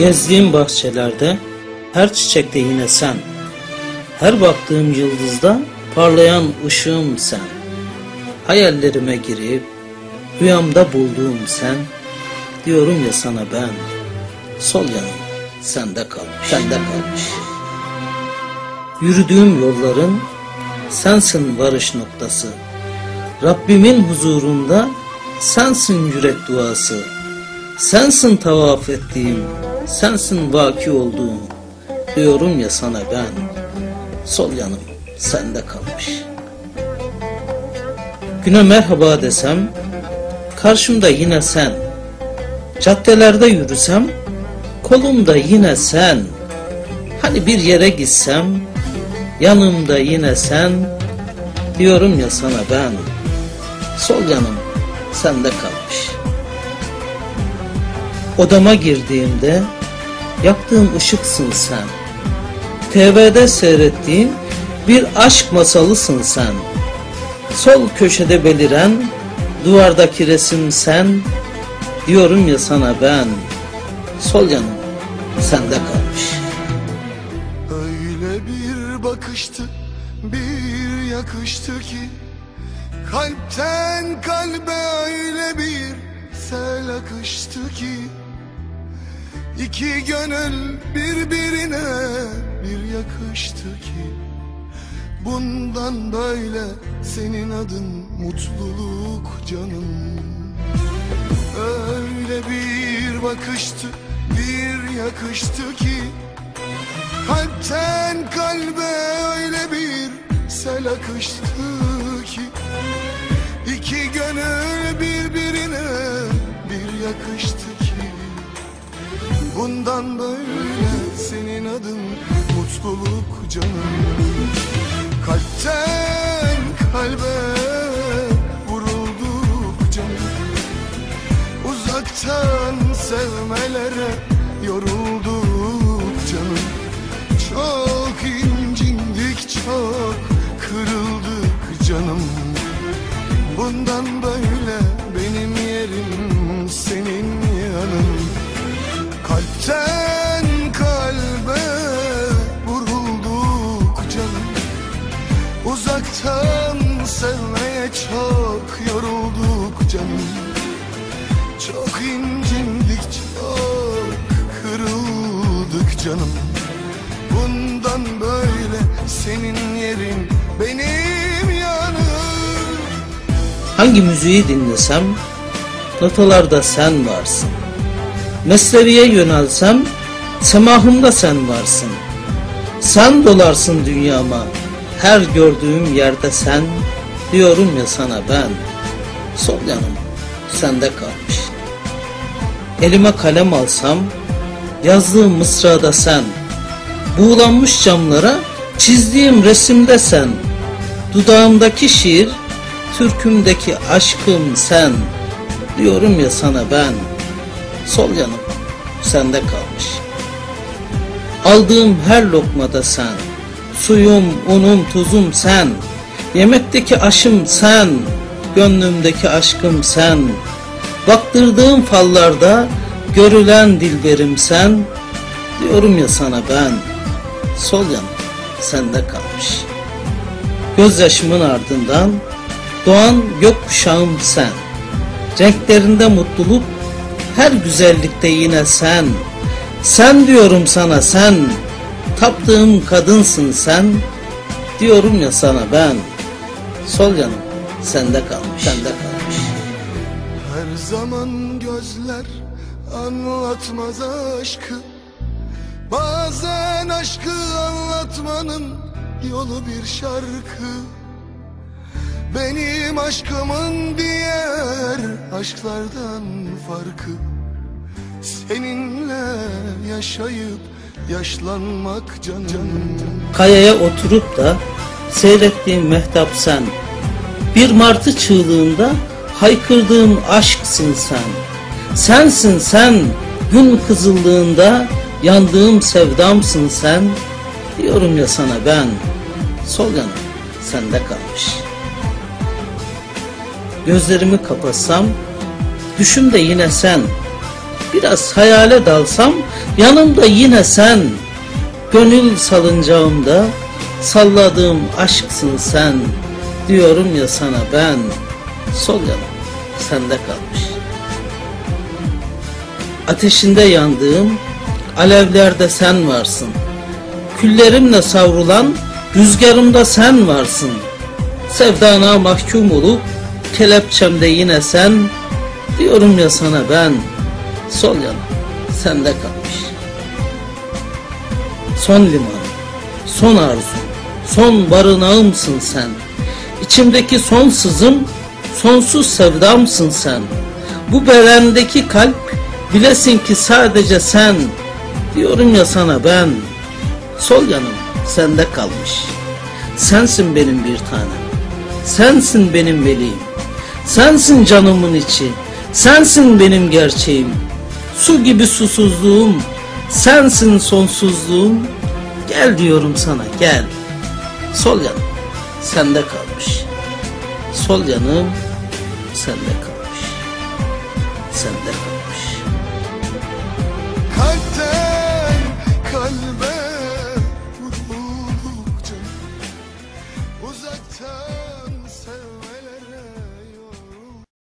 Gezdiğim bahçelerde her çiçekte yine sen. Her baktığım yıldızda parlayan ışığım sen. Hayallerime girip rüyamda bulduğum sen. Diyorum ya sana ben. Sol yanım sende kalmış. Sende kalmış. Yürüdüğüm yolların sensin varış noktası. Rabbimin huzurunda sensin yürek duası. Sensin tavaf ettiğim, sensin vaki olduğum. Diyorum ya sana ben, sol yanım sende kalmış. Güne merhaba desem, karşımda yine sen. Caddelerde yürüsem, kolumda yine sen. Hani bir yere gitsem, yanımda yine sen. Diyorum ya sana ben, sol yanım sende kalmış. Odama girdiğimde yaktığım ışıksın sen. TV'de seyrettiğim bir aşk masalısın sen. Sol köşede beliren duvardaki resim sen. Diyorum ya sana ben. Sol yanım sende kalmış. Öyle bir bakıştı, bir yakıştı ki Kalpten kalbe öyle bir sel akıştı ki İki gönül birbirine bir yakıştı ki. Bundan böyle senin adın mutluluk canım. Öyle bir bakıştı, bir yakıştı ki. Kalpten kalbe öyle bir sel akıştı ki. İki gönül birbirine bir yakıştı Bundan böyle senin adın mutluluk canım. Kalpten kalbe vurulduk canım. Uzaktan sevmelere yorulduk canım. Çok incindik çok kırıldık canım. Bundan böyle benim yerim senin yanın Kalpten kalbe vurulduk canım. Uzaktan sevmeye çok yorulduk canım. Çok incindik çok kırıldık canım. Bundan böyle senin yerin benim yanım. Hangi müziği dinlesem notalarda sen varsın. Mesleviye yönelsem semahımda sen varsın. Sen dolarsın dünyama her gördüğüm yerde sen diyorum ya sana ben. Sol yanım sende kalmış. Elime kalem alsam yazdığım mısrada sen. Buğulanmış camlara çizdiğim resimde sen. Dudağımdaki şiir türkümdeki aşkım sen diyorum ya sana ben sol yanım sende kalmış. Aldığım her lokmada sen suyum unum tuzum sen yemekteki aşım sen gönlümdeki aşkım sen. Baktırdığım fallarda görülen dilberim sen diyorum ya sana ben sol yanım sende kalmış. Gözyaşımın ardından Doğan gökkuşağım sen. Renklerinde mutluluk, her güzellikte yine sen. Sen diyorum sana sen. Taptığım kadınsın sen. Diyorum ya sana ben. Sol yanım sende kalmış. Sende kalmış. Her zaman gözler anlatmaz aşkı Bazen aşkı anlatmanın yolu bir şarkı Benim aşkımın diğer aşklardan farkı Seninle yaşayıp yaşlanmak can canım Kayaya oturup da seyrettiğim mehtap sen. Bir martı çığlığında haykırdığım aşksın sen. Sensin sen, gün kızıldığında yandığım sevdamsın sen. Diyorum ya sana ben, sol yanım sende kalmış. Gözlerimi kapatsam, düşümde yine sen. Biraz hayale dalsam yanımda yine sen. Gönül salıncağımda salladığım aşksın sen. Diyorum ya sana ben. Sol yanım sende kalmış. Ateşinde yandığım alevlerde sen varsın. Küllerimle savrulan rüzgarımda sen varsın. Sevdana mahkum olup kelepçemde yine sen. Diyorum ya sana ben. Sol yanım sende kalmış. Son liman, son arzum, son barınağımsın sen. İçimdeki son sızım, sonsuz sevdamsın sen. Bu bedendeki kalp, bilesin ki sadece sen. Diyorum ya sana ben. Sol yanım sende kalmış. Sensin benim bir tanem. Sensin benim meleğim. Sensin canımın içi. Sensin benim gerçeğim. Su gibi susuzluğum. Sensin sonsuzluğum. Gel diyorum sana gel. Sol yanım sende kalmış. Sol yanım sende kalmış. Sende kalmış.